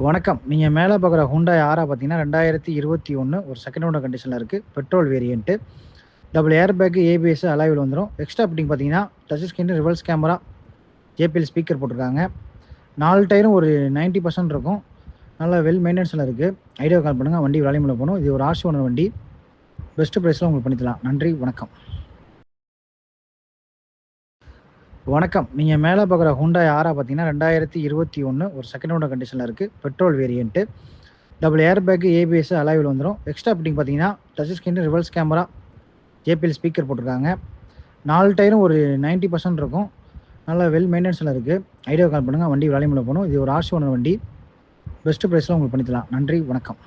வணக்கம். நீங்கள் மேலே பார்க்குற ஹுண்டாய் Aura பார்த்தீங்கன்னா, 2021 ஒரு செகண்ட் ஹோண்ட கண்டிஷனில் இருக்குது petrol variant double air bag ABS alloy wheel வந்துடும் எக்ஸ்ட்ரா பிட்டிங் பார்த்தீங்கன்னா, touch screen, reverse camera, JBL speaker போட்டிருக்காங்க. நாலு டயரும் ஒரு 90% இருக்கும். நல்லா வெல் மெயின்டென்ஸில் இருக்குது ஐடியா கால் பண்ணுங்கள் வண்டி விளையாமல் போகணும் இது ஒரு ஆர்சி ஓனர் வண்டி. பெஸ்ட்டு ப்ரைஸில் உங்களுக்கு பண்ணித்தலாம் நன்றி, வணக்கம். வணக்கம். நீங்கள் மேலே பார்க்குற ஹுண்டாய் ஆரா பார்த்தீங்கன்னா, 2021 ஒரு செகண்ட் ஹோண்டா கண்டிஷனில் இருக்குது petrol variant double air bag ABS alloy wheel வந்துடும் எக்ஸ்ட்ரா பிட்டிங் பார்த்தீங்கன்னா, touch screen, reverse camera, JBL speaker போட்டிருக்காங்க. நாலு டயரும் ஒரு 90% இருக்கும். நல்லா வெல் மெயின்டெனன்ஸில் இருக்குது ஐடியா கால் பண்ணுங்கள் வண்டி வேல்யூமில் போகணும் இது ஒரு ஆர்சி ஓனர் வண்டி. பெஸ்ட் ப்ரைஸில் உங்களுக்கு பண்ணித்தலாம் நன்றி, வணக்கம்.